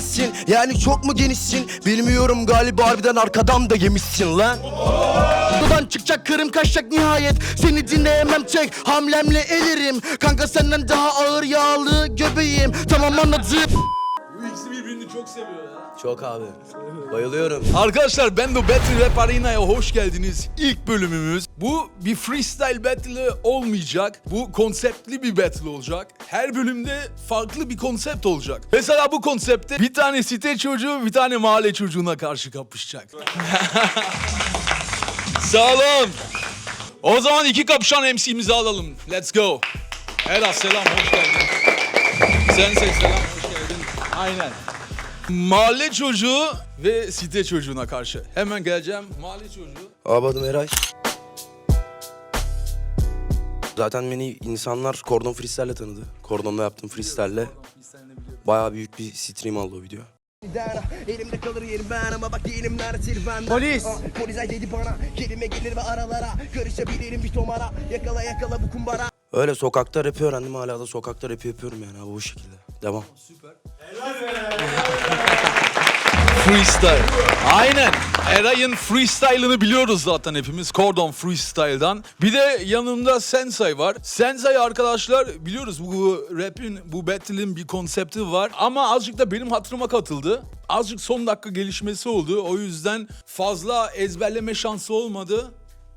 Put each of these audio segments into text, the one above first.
bilemezsin Yani çok mu genişsin? Bilmiyorum galiba harbiden arkadan da yemişsin lan. Buradan çıkacak kırım kaçacak nihayet. Seni dinleyemem tek hamlemle elirim. Kanka senden daha ağır yağlı göbeğim. Tamam anladım. Bu ikisi birbirini çok seviyor. Çok abi Bayılıyorum Arkadaşlar ben de Battle Rap Arena'ya hoş geldiniz. İlk bölümümüz. Bu bir freestyle battle olmayacak. Bu konseptli bir battle olacak. Her bölümde farklı bir konsept olacak. Mesela bu konsepte bir tane site çocuğu bir tane mahalle çocuğuna karşı kapışacak. Sağ olun. O zaman iki kapışan MC'mizi alalım. Let's go. Ela selam hoş geldin. Sensei selam hoş geldin. Aynen. Mahalle çocuğu ve site çocuğuna karşı. Hemen geleceğim. Mahalle çocuğu. Abi adım Eray Zaten beni insanlar Kordon Freestyle'le tanıdı Kordon'da yaptığım freestyle'le Bayağı büyük bir stream aldı o video Elimde kalır yerim ben ama bak nerede benden Polis! Polis ay dedi bana Kelime gelir ve aralara Karışabilirim bir tomara Yakala yakala bu kumbara Öyle sokakta rap öğrendim hala da sokakta rap yapıyorum yani abi bu şekilde Devam Freestyle. Aynen. Eray'ın freestyle'ını biliyoruz zaten hepimiz. Cordon Freestyle'dan. Bir de yanımda Sensei var. Sensei arkadaşlar biliyoruz bu rap'in, bu battle'in bir konsepti var. Ama azıcık da benim hatırıma katıldı. Azıcık son dakika gelişmesi oldu. O yüzden fazla ezberleme şansı olmadı.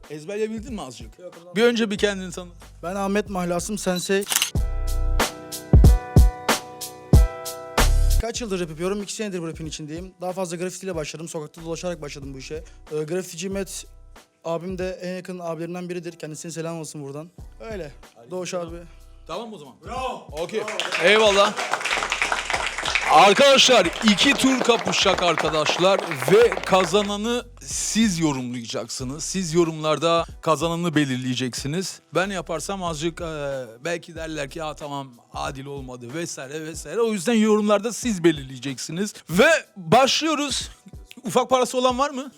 Ezberleyebildin mi azıcık? Bir önce bir kendini tanı. Ben Ahmet Mahlasım Sensei. Kaç yıldır rap yapıyorum? İki senedir bu rapin içindeyim. Daha fazla grafitiyle başladım. Sokakta dolaşarak başladım bu işe. Ee, grafitici Met abim de en yakın abilerimden biridir. Kendisine selam olsun buradan. Öyle. Doğuş abi. Tamam o zaman. Bravo. Okey. Eyvallah. Arkadaşlar iki tur kapışacak arkadaşlar ve kazananı siz yorumlayacaksınız. Siz yorumlarda kazananı belirleyeceksiniz. Ben yaparsam azıcık e, belki derler ki ya tamam adil olmadı vesaire vesaire. O yüzden yorumlarda siz belirleyeceksiniz. Ve başlıyoruz. Ufak parası olan var mı?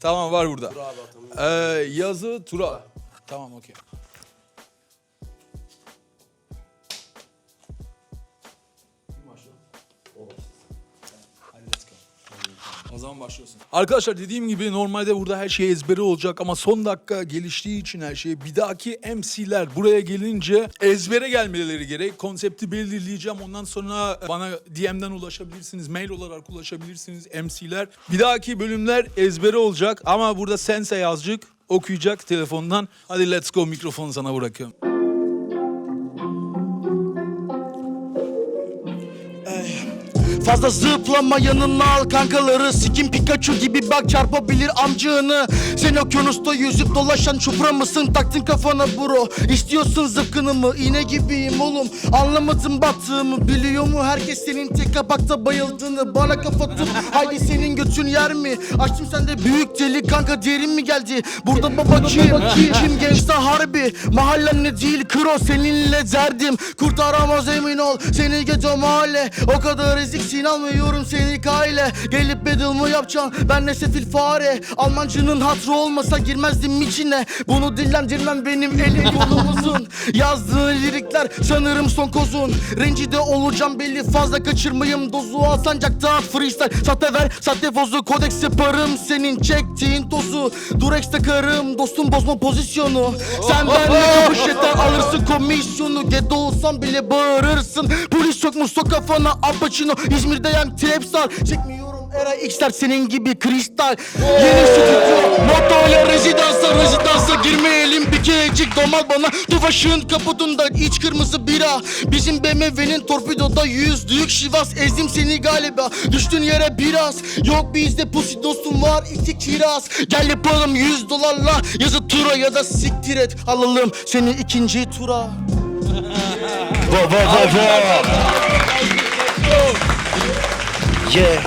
Tamam var burada. Ee, yazı tura. Tamam okey. Zaman başlıyorsun. Arkadaşlar dediğim gibi normalde burada her şey ezberi olacak ama son dakika geliştiği için her şey bir dahaki MC'ler buraya gelince ezbere gelmeleri gerek. Konsepti belirleyeceğim. Ondan sonra bana DM'den ulaşabilirsiniz. Mail olarak ulaşabilirsiniz MC'ler. Bir dahaki bölümler ezbere olacak ama burada Sense yazcık okuyacak telefondan. Hadi let's go mikrofonu sana bırakıyorum. Fazla zıplama yanına al kankaları. Sikim Pikachu gibi bak çarpabilir amcığını. Sen okyanusta yüzüp dolaşan çupra mısın? Taktın kafana bro. İstiyorsun zıpkını mı? İğne gibiyim oğlum. Anlamadım battığımı. Biliyor mu? Herkes senin tek kapakta bayıldığını. Bana kafa tut. Haydi senin götün yer mi? Açtım sende büyük deli kanka. Derin mi geldi? Burada baba kim? kim gençta harbi. Mahallen ne değil kro. Seninle derdim. Kurtaramaz emin ol. Seni gece mahalle. O kadar eziksin almıyorum seni kayle Gelip battle mı yapacaksın ben ne sefil fare. Almancının hatrı olmasa girmezdim içine. Bunu dillendirmem benim elim kolum uzun Yazdığın lirikler sanırım son kozun. Rencide olacağım belli fazla kaçırmayım Dozu al sancakta freestyle. Sahte ver sahte fozu kodeks yaparım Senin çektiğin tozu. Durex takarım dostum bozma pozisyonu. Sen benle kapış yeter alırsın komisyonu. Ghetto olsam bile bağırırsın. Polis yok mu sok kafana Al Pacino İzmir'de yan trapstar Çekmiyorum era X'ler senin gibi kristal. Yeni stüdyo Motoyla rezidansa rezidansa girmeyelim. Bir kerecik domal bana. Tufaşın kaputunda iç kırmızı bira. Bizim BMW'nin torpidoda yüzlük şivas. Ezdim seni galiba. Düştün yere biraz. Yok bizde pusi dostum var iki kiraz. Gel yapalım 100 dolarla. Yazı tura ya da siktir et. Alalım seni ikinci tura. Va va Yeah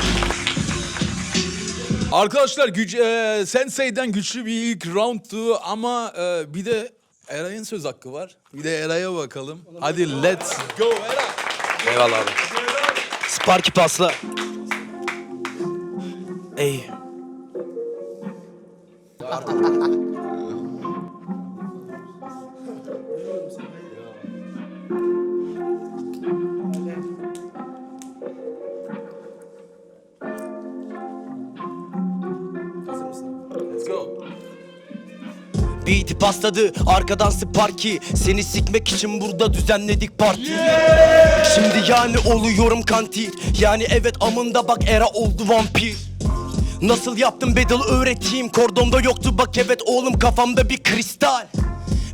Arkadaşlar güç, e, Sensei'den güçlü bir ilk roundtu ama e, bir de Eray'ın söz hakkı var. Bir de Eray'a bakalım. Hadi let's go Eray. Eyvallah abi Sparky pasla Ey Beat'i pasladı arkadan Sparky Seni sikmek için burada düzenledik parti. Şimdi yani oluyorum kantir Yani evet amında bak era oldu vampir. Nasıl yaptım battle öğreteyim? Kordonda yoktu bak evet oğlum kafamda bir kristal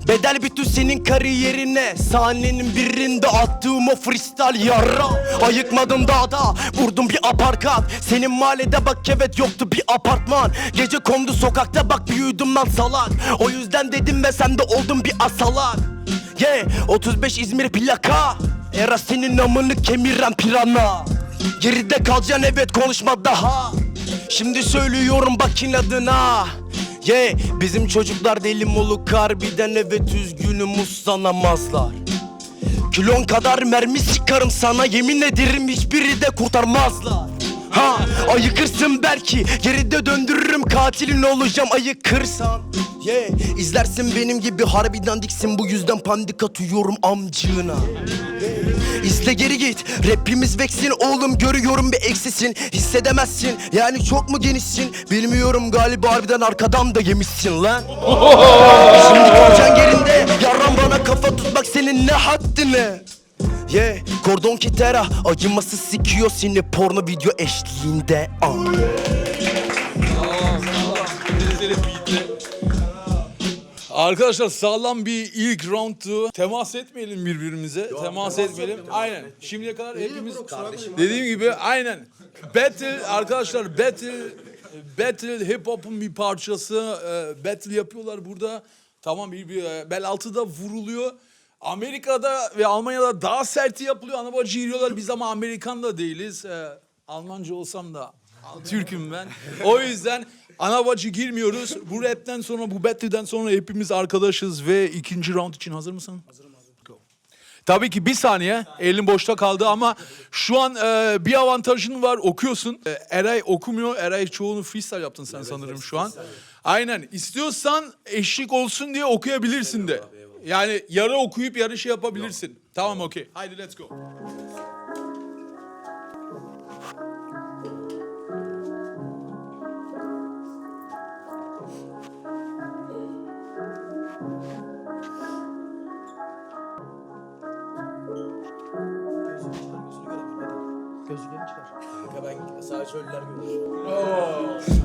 Bedel bütün senin kariyerine. Sahnenin birinde attığım o freestyle yara. Ayıkmadım dağda vurdum bir aparkat Senin mahallede bak evet yoktu bir apartman. Gece kondu sokakta bak büyüdüm lan salak. O yüzden dedim ve sen de oldun bir asalak. Yeah 35 İzmir plaka. Era senin amını kemiren pirana. Geride kalacaksın evet konuşma daha. Şimdi söylüyorum bak inadına Yeah, bizim çocuklar deli moluk harbiden evet üzgünüm uslanamazlar. Kilon kadar mermi sıkarım sana yemin ederim hiçbiri de kurtarmazlar Ha ayıkırsın belki. Geride döndürürüm katilin olacağım ayıkırsan Yeah izlersin benim gibi harbiden diksin. Bu yüzden pandik atıyorum amcığına. İzle geri git. Rapimiz veksin oğlum görüyorum bir eksisin. Hissedemezsin yani çok mu genişsin? Bilmiyorum galiba harbiden arkadan da yemişsin lan. Şimdi kocan yerinde Yarram bana kafa tutmak senin ne haddine Yeah, kordon kitera acımasız sikiyor seni porno video eşliğinde ah. Arkadaşlar sağlam bir ilk roundtu. Temas etmeyelim birbirimize. temas etmeyelim. Aynen. Şimdiye kadar hepimiz dediğim gibi aynen. Battle arkadaşlar battle battle hip hop'un bir parçası. Ee, battle yapıyorlar burada. Tamam bir, bir e, bel altı da vuruluyor. Amerika'da ve Almanya'da daha serti yapılıyor. Anabacı giriyorlar. Biz ama Amerikan da değiliz. Ee, Almanca olsam da Türk'üm ben. O yüzden ana bacı girmiyoruz. Bu rapten sonra, bu battle'den sonra hepimiz arkadaşız ve ikinci round için hazır mısın? Hazırım abi. Tabii ki bir saniye elin boşta kaldı ama şu an e, bir avantajın var okuyorsun. E, Eray okumuyor. Eray çoğunu freestyle yaptın sen sanırım şu an. Aynen. İstiyorsan eşlik olsun diye okuyabilirsin de. Yani yarı okuyup yarı şey yapabilirsin. Tamam okey. Haydi let's go.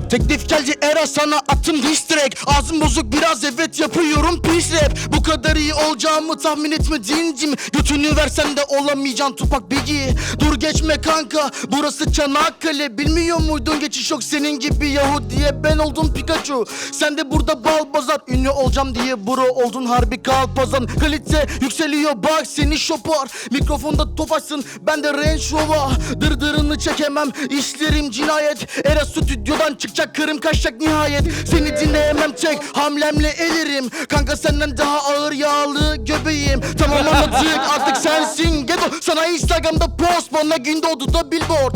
Teklif geldi era sana attım diss track. Ağzım bozuk biraz evet yapıyorum pis rap. Bu kadar iyi olacağımı tahmin etmediğin mi? Götünü versen de olamayacaksın Tupak Biggie. Dur geçme kanka burası Çanakkale. Bilmiyor muydun geçiş yok senin gibi Yahudiye? Ben oldum Pikachu. Sen de burada bal bazar Ünlü olacağım diye bro oldun harbi kalpazan. Kalite yükseliyor bak seni şopar. Mikrofonda tofaşsın ben de Range Rover Dırdırını çekemem. İşlerim cinayet Era stüdyodan çıkacak kırım kaçacak nihayet. Seni dinleyemem tek hamlemle elirim. Kanka senden daha ağır yağlı göbeğim. Tamam anladık artık sensin. Gedo sana Instagram'da post bana Gündoğdu da billboard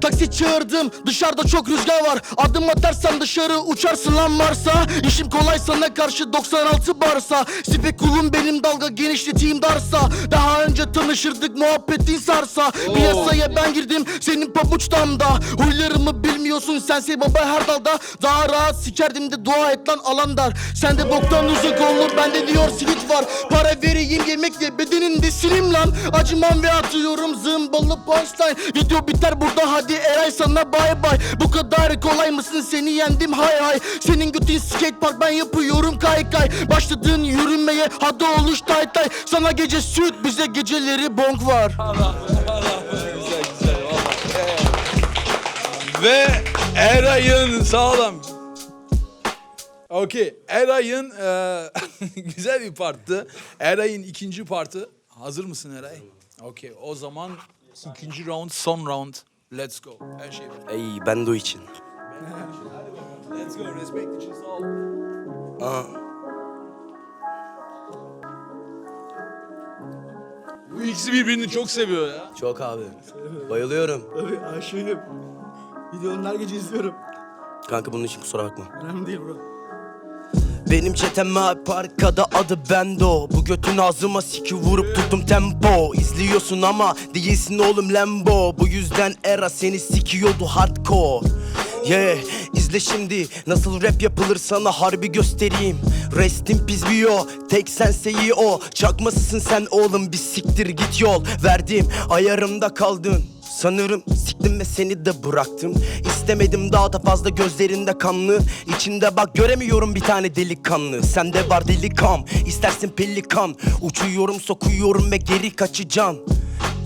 Taksi çağırdım dışarıda çok rüzgar var. Adım atarsan dışarı uçarsın lan Mars'a. İşim kolay sana karşı 96 barsa. Spekulum benim dalga genişleteyim darsa. Daha önce tanışırdık muhabbetin sarsa. Piyasaya ben girdim senin pabuç damda. Huylarımı bilmiyorsun sense baba her dalda. Daha rahat sikerdim de dua et lan alandar Sende boktan uzun kollu bende diyor simit var. Para vereyim yemek ye bedeninde silim lan Acımam ve atıyorum zımbalı punchline. Video biter burada hadi Eray sana bay bay Bu kadar kolay mısın seni yendim hay hay Senin götün skate park ben yapıyorum kay kay Başladığın yürümeye hadi oluş tay tay Sana gece süt bize geceleri bonk var. Ve Eray'ın sağlam. Okey. Eray'ın eee, güzel bir parttı. Eray'ın ikinci partı. Hazır mısın Eray? Okey. O zaman ikinci round, son round. Let's go. Her şey var. Ey ben de o için Let's go. Respect için sağ ol. Aa. Bu ikisi birbirini çok seviyor ya. Çok abi bayılıyorum Abi aşığım Videonun her gece izliyorum Kanka bunun için kusura bakma Önemli değil bro Benim çetem hep arkada adı Bendo. Bu götün ağzıma siki vurup tuttum tempo. İzliyorsun ama değilsin oğlum Lambo. Bu yüzden era seni sikiyordu hardcore. Yeah, izle şimdi. Nasıl rap yapılır sana harbi göstereyim. Rest in peace bio, tek senseyi o. Çakmasısın sen oğlum bir siktir git yol. Verdiğim ayarımda kaldın. Sanırım siktim ve seni de bıraktım İstemedim daha da fazla gözlerinde kanlı. İçinde bak göremiyorum bir tane delikanlı. Sende var delikam istersin pelikan. Uçuyorum sokuyorum ve geri kaçacaksın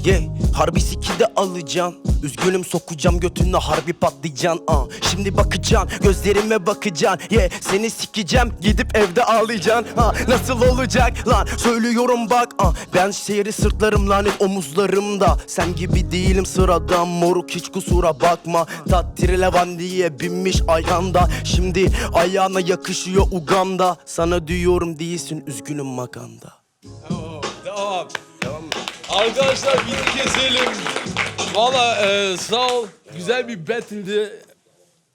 Yeah, harbi siki de alacaksın Üzgünüm sokacağım götüne harbi patlayacaksın ah. Şimdi bakacaksın gözlerime bakacaksın Yeah, seni sikeceğim gidip evde ağlayacaksın ha. Nasıl olacak lan söylüyorum bak ah. Ben şehri sırtlarım lanet omuzlarımda Sen gibi değilim sıradan moruk hiç kusura bakma Tattirilevan diye binmiş ayağında Şimdi ayağına yakışıyor Uganda Sana diyorum değilsin üzgünüm makanda Tamam. Arkadaşlar bir keselim. Valla e, sağ ol. Güzel bir battle'di.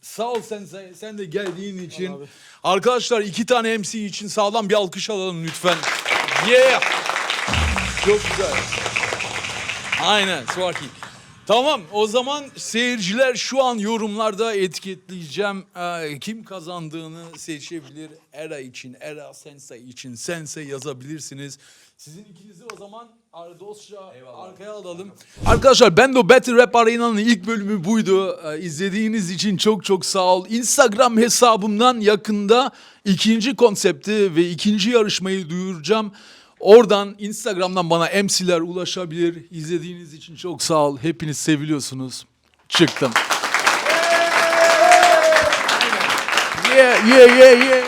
Sağ ol sen, sen, sen de geldiğin için. Arkadaşlar iki tane MC için sağlam bir alkış alalım lütfen. Yeah. Çok güzel. Aynen Swarky. Tamam o zaman seyirciler şu an yorumlarda etiketleyeceğim. Ee, kim kazandığını seçebilir. Era için, Era Sensei için Sensei yazabilirsiniz. Sizin ikinizi o zaman dostça arkaya alalım. Arkadaşlar ben de Battle Rap Arena'nın ilk bölümü buydu. Ee, izlediğiniz için çok çok sağ ol. Instagram hesabımdan yakında ikinci konsepti ve ikinci yarışmayı duyuracağım. Oradan Instagram'dan bana MC'ler ulaşabilir. İzlediğiniz için çok sağ ol. Hepiniz seviliyorsunuz. Çıktım. Yeah, yeah, yeah, yeah.